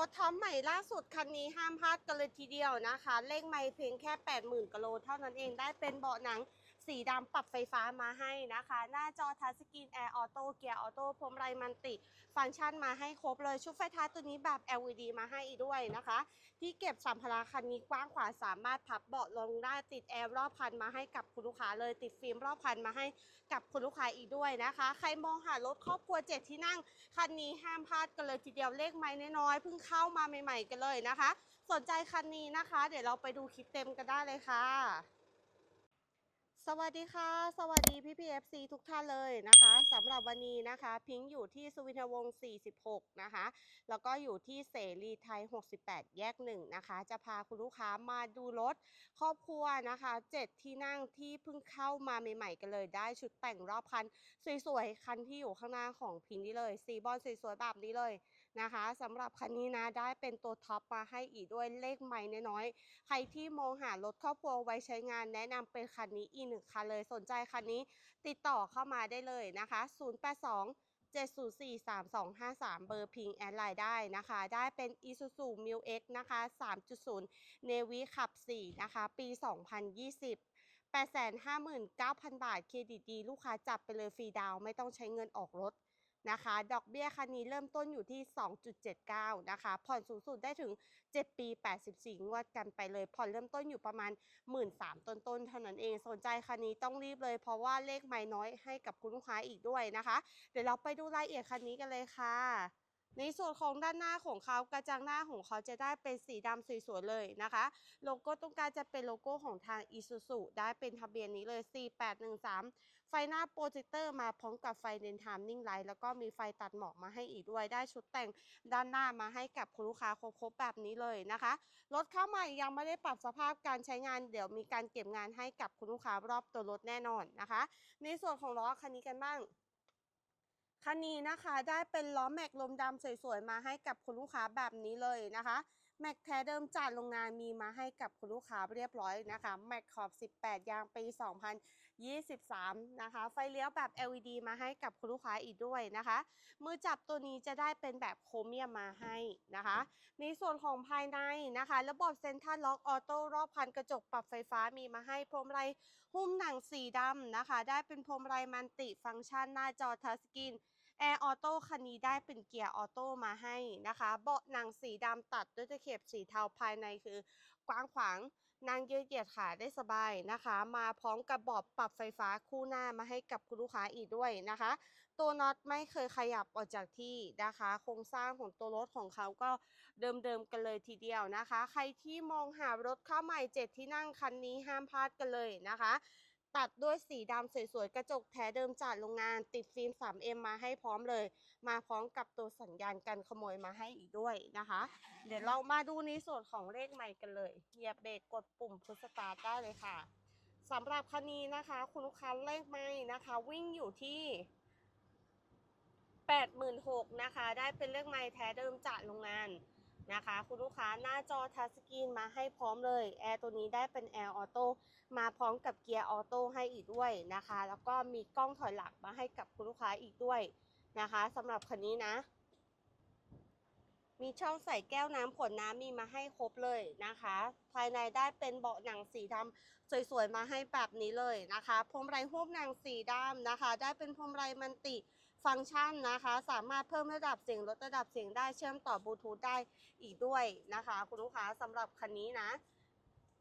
ตัวท็อปใหม่ล่าสุดคันนี้ห้ามพลาดกันเลยทีเดียวนะคะเลขไม่เพียงแค่ 80,000กิโลเท่านั้นเองได้เป็นเบาะหนัง สีดำปรับไฟฟ้ามาให้นะคะ หน้าจอทัชสกรีนแอร์ออโต้เกียร์ออโต้พรมไรมันติ ฟังก์ชันมาให้ครบเลย ชุดไฟท้ายตัวนี้แบบ LED มาให้อีกด้วยนะคะ ที่เก็บสัมภาระคันนี้กว้างขวางสามารถพับเบาะลงได้ติดแอร์รอบคันมาให้กับคุณลูกค้าเลยติดฟิล์มรอบคันมาให้กับคุณลูกค้าอีกด้วยนะคะ ใครมองหารถครอบครัวเจ็ดที่นั่งคันนี้ห้ามพลาดกันเลยทีเดียวเลขไม่น้อยเพิ่งเข้ามาใหม่ ๆ กันเลยนะคะ สนใจคันนี้นะคะ เดี๋ยวเราไปดูคลิปเต็มกันได้เลยค่ะ สวัสดีค่ะ สวัสดีพี่พีเอฟซีทุกท่านเลยนะคะสำหรับวันนี้นะคะ พิงค์อยู่ที่สุวินทวงศ์46 นะคะ แล้วก็อยู่ที่เสรีไทย 68 แยกหนึ่งนะคะ จะพาคุณลูกค้ามาดูรถครอบครัวนะคะ 7 ที่นั่งที่เพิ่งเข้ามาใหม่ๆกันเลย ได้ชุดแต่งรอบคัน สวยๆ คันที่อยู่ข้างหน้าของพิงค์นี่เลย สีบอลสวยๆแบบนี้เลย นะคะสำหรับคันนี้นะได้เป็นตัวท็อปมาให้อีกด้วยเลขไม่น้อยๆใครที่มองหารถครอบครัวไว้ใช้งานแนะนำเป็นคันนี้อีกหนึ่งคันเลยสนใจคันนี้ติดต่อเข้ามาได้เลยนะคะ 082 7043253 เบอร์พิงแอดไลน์ได้นะคะ ได้เป็น Isuzu m u X นะคะ 3.0 Navy ขับ 4 นะคะ ปี 2020 859,000 บาท เครดิตดี ลูกค้าจับไปเลยฟรีดาวไม่ต้องใช้เงินออกรถ นะคะ ดอกเบี้ยคันนี้เริ่มต้นอยู่ที่ 2.79 นะคะ ผ่อนสูงสุดได้ถึง 7 ปี 84 งวดกันไปเลย ผ่อนเริ่มต้นอยู่ประมาณ 13,000ต้นๆ เท่านั้นเอง สนใจคันนี้ต้องรีบเลย เพราะว่าเลขไม่น้อยให้กับคุณลูกค้าอีกด้วยนะคะ เดี๋ยวเราไปดูรายละเอียดคันนี้กันเลยค่ะในส่วนของด้านหน้าของเขากระจังหน้าของเขาจะได้เป็นสีดำสวยๆเลยนะคะ โลโก้ตรงกลางจะเป็นโลโก้ของทาง i s u z u ได้เป็นทะเบียนนี้เลย 4813 ไฟหน้าโปรเจคเตอร์มาพร้อมกับไฟเดนทามนิ่งไลท์แล้วก็มีไฟตัดหมอกมาให้อีกด้วย ได้ชุดแต่งด้านหน้ามาให้กับคุณลูกค้าครบๆแบบนี้เลยนะคะรถเข้าใหม่ยังไม่ได้ปรับสภาพการใช้งาน เดี๋ยวมีการเก็บงานให้กับคุณลูกค้ารอบตัวรถแน่นอนนะคะ ในส่วนของล้อคันนี้กันบ้างคันนี้นะคะได้เป็นล้อแม็กลมดำสวยๆมาให้กับคุณลูกค้าแบบนี้เลยนะคะแม็กแท้เดิมจากโรงงานมีมาให้กับคุณลูกค้าเรียบร้อยนะคะแม็กขอบ 18 ยางปี 23 นะคะ ไฟเลี้ยวแบบ LED มาให้กับคุณลูกค้าอีกด้วยนะคะ มือจับตัวนี้จะได้เป็นแบบโครเมียมมาให้นะคะ ในส่วนของภายในนะคะ ระบบเซ็นทรัลล็อกออโต้รอบคันกระจกปรับไฟฟ้ามีมาให้พรมไรหุ้มหนังสีดำนะคะ ได้เป็นพรมไรมันติฟังก์ชันหน้าจอทัชสกรีน แอร์ออโต้คันนี้ได้เป็นเกียร์ออโต้มาให้นะคะ เบาะหนังสีดำตัดด้วยตะเข็บสีเทาภายในคือกว้างขวางนั่งยืดเหยียดขาได้สบายนะคะ มาพร้อมกับบาะปรับไฟฟ้าคู่หน้ามาให้กับคุณลูกค้าอีกด้วยนะคะ ตัวน็อตไม่เคยขยับออกจากที่นะคะ โครงสร้างของตัวรถของเขาก็เดิมๆกันเลยทีเดียวนะคะ ใครที่มองหารถเข้าใหม่เจ็ดที่นั่งคันนี้ห้ามพลาดกันเลยนะคะ ตัดด้วยสีดำสวยๆ กระจกแท้เดิมจากโรงงาน ติดฟิล์ม 3M มาให้พร้อมเลย มาพร้อมกับตัวสัญญาณกันขโมยมาให้อีกด้วยนะคะ เดี๋ยวเรามาดูในส่วนของเลขใหม่กันเลยเหยียบเบรกกดปุ่มพุชสตาร์ทได้เลยค่ะสำหรับคันนี้นะคะ คุณลูกค้าเลขใหม่นะคะ วิ่งอยู่ที่86,000นะคะ ได้เป็นเลขไม้แท้เดิมจากโรงงาน นะคะ คุณลูกค้าหน้าจอทัชสกรีนมาให้พร้อมเลยแอร์ตัวนี้ได้เป็นแอร์ออโต้มาพร้อมกับเกียร์ออโต้ให้อีกด้วยนะคะ แล้วก็มีกล้องถอยหลังมาให้กับคุณลูกค้าอีกด้วยนะคะสำหรับคันนี้นะ มีช่องใส่แก้วน้ำขวดน้ำมีมาให้ครบเลยนะคะ ภายในได้เป็นเบาะหนังสีดำสวยๆมาให้แบบนี้เลยนะคะพรมไรหุ้มหนังสีดำนะคะ ได้เป็นพรมไรมันติ ฟังก์ชันนะคะ สามารถเพิ่มระดับเสียงลดระดับเสียงได้เชื่อมต่อบลูทูธได้อีกด้วยนะคะ คุณลูกค้าสำหรับคันนี้นะ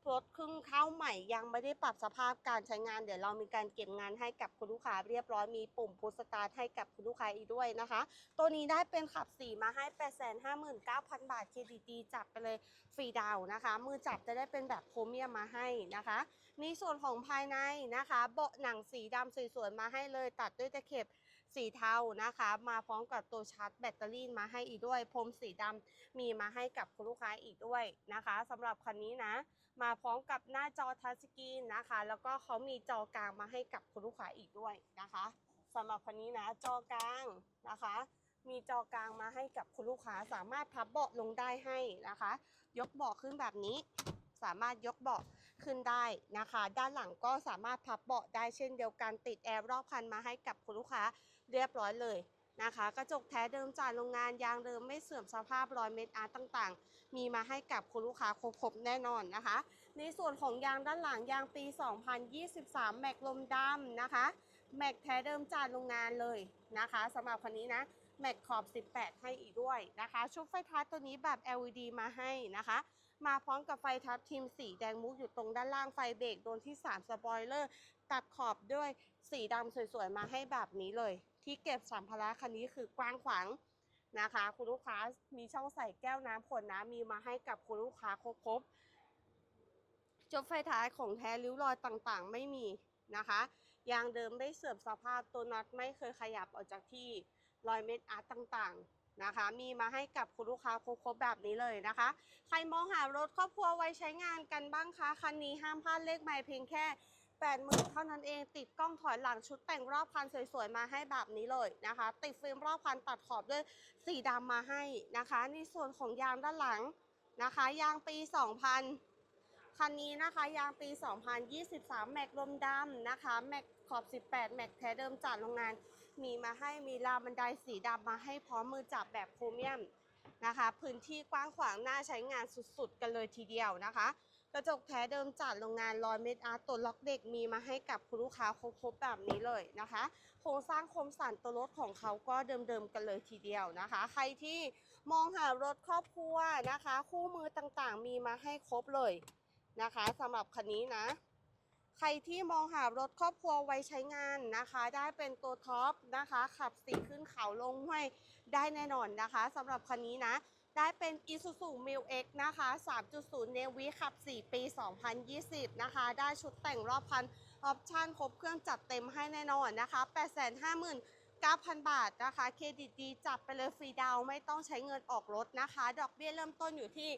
รถครึ่งเข้าใหม่ยังไม่ได้ปรับสภาพการใช้งาน เดี๋ยวเรามีการเก็บงานให้กับคุณลูกค้าเรียบร้อยมีปุ่มพุชสตาร์ทให้กับคุณลูกค้าอีกด้วยนะคะ ตัวนี้ได้เป็นขับสีมาให้ 859,000 บาท KDD จับไปเลยฟรีดาวนะคะ มือจับจะได้เป็นแบบโครเมียมมาให้นะคะในส่วนของภายในนะคะ เบาะหนังสีดำสวยๆมาให้เลยตัดด้วยตะเข็บ สีเทานะคะ มาพร้อมกับตัวชาร์จแบตเตอรี่มาให้อีกด้วยพรมสีดำมีมาให้กับคุณลูกค้าอีกด้วยนะคะสำหรับคันนี้นะ มาพร้อมกับหน้าจอทัชสกรีนนะคะ แล้วก็เขามีจอกลางมาให้กับคุณลูกค้าอีกด้วยนะคะสำหรับคันนี้นะจอกลางนะคะ มีจอกลางมาให้กับคุณลูกค้าสามารถพับเบาะลงได้ให้นะคะ ยกเบาะขึ้นแบบนี้สามารถยกเบาะขึ้นได้นะคะ ด้านหลังก็สามารถพับเบาะได้เช่นเดียวกันติดแอร์รอบคันมาให้กับคุณลูกค้า เรียบร้อยเลยนะคะ กระจกแท้เดิมจากโรงงานยางเดิมไม่เสื่อมสภาพรอยเม็ดอาร์ตต่างๆ มีมาให้กับคุณลูกค้าครบๆแน่นอนนะคะ ในส่วนของยางด้านหลังยางปี 2023 แม็กลมดำนะคะ แม็กแท้เดิมจากโรงงานเลยนะคะสำหรับคันนี้นะแม็กขอบ 18 ให้อีกด้วยนะคะ ชุดไฟท้ายตัวนี้แบบ LED มาให้นะคะ มาพร้อมกับไฟทับทิมสีแดงมุกอยู่ตรงด้านล่างไฟเบรกโดนที่ 3 สปอยเลอร์ ตัดขอบด้วยสีดำสวยๆ มาให้แบบนี้เลย ที่เก็บสัมภาระคันนี้คือกว้างขวางนะคะ คุณลูกค้ามีช่องใส่แก้วน้ำขวดน้ำมีมาให้กับคุณลูกค้าครบๆจบไฟท้ายของแท้ริ้วรอยต่างๆ ไม่มีนะคะยางเดิมไม่เสื่อมสภาพตัวน็อตไม่เคยขยับออกจากที่รอยเม็ดอาร์ตต่างๆนะคะมีมาให้กับคุณลูกค้าครบๆแบบนี้เลยนะคะ ใครมองหารถครอบครัวไว้ใช้งานกันบ้างคะ คันนี้ห้ามพลาดเลขหม่เพียงแค่ 8 0,000เท่านั้นเองติดกล้องถอยหลังชุดแต่งรอบคันสวยๆมาให้แบบนี้เลยนะคะ ติดฟิล์มรอบคันตัดขอบด้วยสีดำมาให้นะคะในส่วนของยางด้านหลังนะคะ ยางปี 2000 คันนี้นะคะ ยางปี 2023 แม็กลมดำนะคะ แม็กขอบ 18 แม็กแท้เดิมจากโรงงาน มีมาให้มีราวบันไดสีดำมาให้พร้อมมือจับแบบโพรเมียมนะคะ พื้นที่กว้างขวางน่าใช้งานสุดๆ กันเลยทีเดียวนะคะ ระจกแท้เดิมจากโรงงานรอยเมดอาร์ตตัวล็อกเด็กมีมาให้กับคุณลูกค้าครบๆแบบนี้เลยนะคะ โครงสร้างคมสันตัวรถของเขาก็เดิมๆกันเลยทีเดียวนะคะ ใครที่มองหารถครอบครัวนะคะ คู่มือต่างๆมีมาให้ครบเลยนะคะสำหรับคันนี้นะ ใครที่มองหารถครอบครัวไว้ใช้งานนะคะ ได้เป็นตัวท็อปนะคะ ขับสีขึ้นเขาลงห้วยได้แน่นอนนะคะสำหรับคันนี้นะ ได้เป็น Isuzu m i l X นะคะ 3.0 Navy ขับ 4 ปี 2020 นะคะ ได้ชุดแต่งรอบพัน ออปชั่นครบเครื่องจัดเต็มให้แน่นอนนะคะ 859,000 บาทนะคะ เครดิตดีจับไปเลยฟรีดาวไม่ต้องใช้เงินออกรถนะคะ ดอกเบี้ยเริ่มต้นอยู่ที่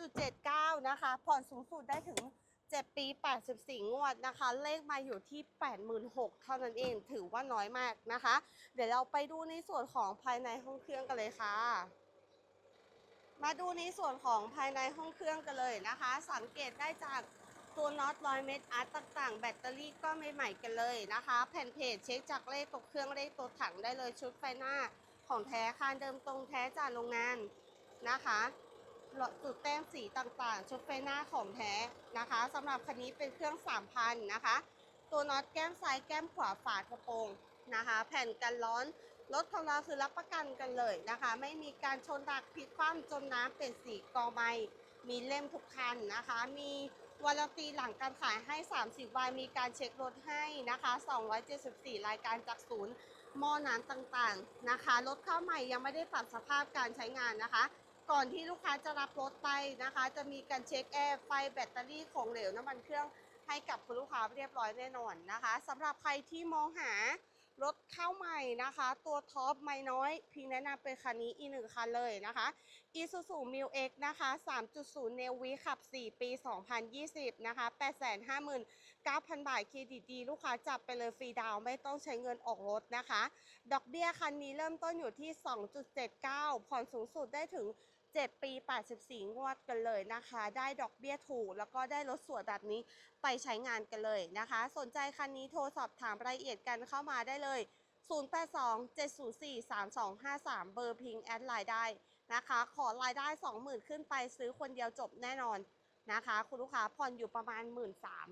2.79 นะคะ ผ่อนสูงสุดได้ถึง 7 ปี 84 งวดนะคะ เลขมาอยู่ที่ 86,000 เท่านั้นเอง ถือว่าน้อยมากนะคะ เดี๋ยวเราไปดูในส่วนของภายในห้องเครื่องกันเลยค่ะ มาดูในส่วนของภายในห้องเครื่องกันเลยนะคะ สังเกตได้จากตัวน็อตร้อยเม็ดอาร์ตต่างๆ แบตเตอรี่ก็ใหม่ๆกันเลยนะคะ แผ่นเพจเช็คจากเลขตัวเครื่องเลขตัวถังได้เลยชุดไฟหน้าของแท้คานเดิมตรงแท้จากโรงงานนะคะจุดแต้มสีต่างๆ ชุดไฟหน้าของแท้นะคะสำหรับคันนี้เป็นเครื่อง 3,000 นะคะ ตัวน็อตแก้มซ้ายแก้มขวาฝากระโปรงนะคะ แผ่นกันร้อน รถของเราคือรับประกันกันเลยนะคะ ไม่มีการชนดักพลิกคว่ำจมน้ำเป็นสีกอใบมีเล่มทุกคันนะคะ มีวารันตีหลังการขายให้ 30วันมีการเช็ครถให้นะคะ 274 รายการจากศูนย์มอน้ำต่างๆนะคะ รถเข้าใหม่ยังไม่ได้ปรับสภาพการใช้งานนะคะ ก่อนที่ลูกค้าจะรับรถไปนะคะ จะมีการเช็คแอร์ไฟแบตเตอรี่ของเหลวน้ำมันเครื่องให้กับคุณลูกค้าเรียบร้อยแน่นอนนะคะสำหรับใครที่มองหา รถเข้าใหม่นะคะ ตัวท็อปไม่น้อย พิงแนะนำเป็นคันนี้อีกหนึ่งคันเลยนะคะ Isuzu m i l X นะคะ 3.0 Neo V ขับ 4 ปี 2020 นะคะ 859,000 บาทเครดิตดี ลูกค้าจับไปเลยฟรีดาวไม่ต้องใช้เงินออกรถนะคะ ดอกเบี้ยคันนี้เริ่มต้นอยู่ที่ 2.79 ผ่อนสูงสุดได้ถึง 7 ปี 84 งวดกันเลยนะคะ ได้ดอกเบี้ยถูก แล้วก็ได้รถสวยแบบนี้ไปใช้งานกันเลยนะคะ สนใจคันนี้โทรสอบถามรายละเอียดกันเข้ามาได้เลย 0827043253 เบอร์พิงแอดไลน์ได้นะคะ ขอรายได้ 20,000 ขึ้นไปซื้อคนเดียวจบแน่นอนนะคะ คุณลูกค้าผ่อนอยู่ประมาณ 1 3ื่น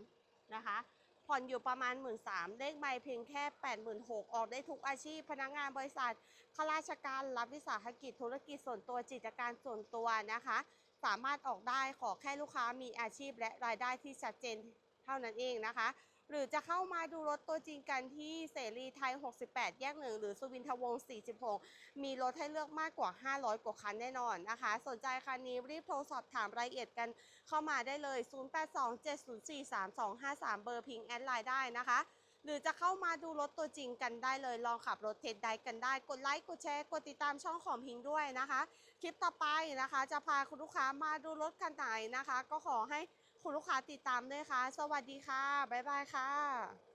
นะคะ ผ่อนอยู่ประมาณ 1 3ื่นเลขไม่เพียงแค่ 86,000ออกได้ทุกอาชีพ พนักงานบริษัทข้าราชการรับวิสาหกิจธุรกิจส่วนตัวจิตการส่วนตัวนะคะ สามารถออกได้ขอแค่ลูกค้ามีอาชีพและรายได้ที่ชัดเจนเท่านั้นเองนะคะ หรือจะเข้ามาดูรถตัวจริงกันที่เสรีไทย 68 แยกหนึ่งหรือสุวินทวงศ์ 46 มีรถให้เลือกมากกว่า 500 กว่าคันแน่นอนนะคะ สนใจคันนี้รีบโทรสอบถามรายละเอียดกันเข้ามาได้เลย 0827043253 เบอร์พิงแอดไลน์ได้นะคะหรือจะเข้ามาดูรถตัวจริงกันได้เลย ลองขับรถเทสไดกันได้ กดไลค์ กดแชร์ กดติดตามช่องของพิงด้วยนะคะ คลิปต่อไปนะคะ จะพาคุณลูกค้ามาดูรถคันไหนนะคะ ก็ขอให้ คุณลูกค้าติดตามด้วยค่ะ สวัสดีค่ะ บ๊ายบายค่ะ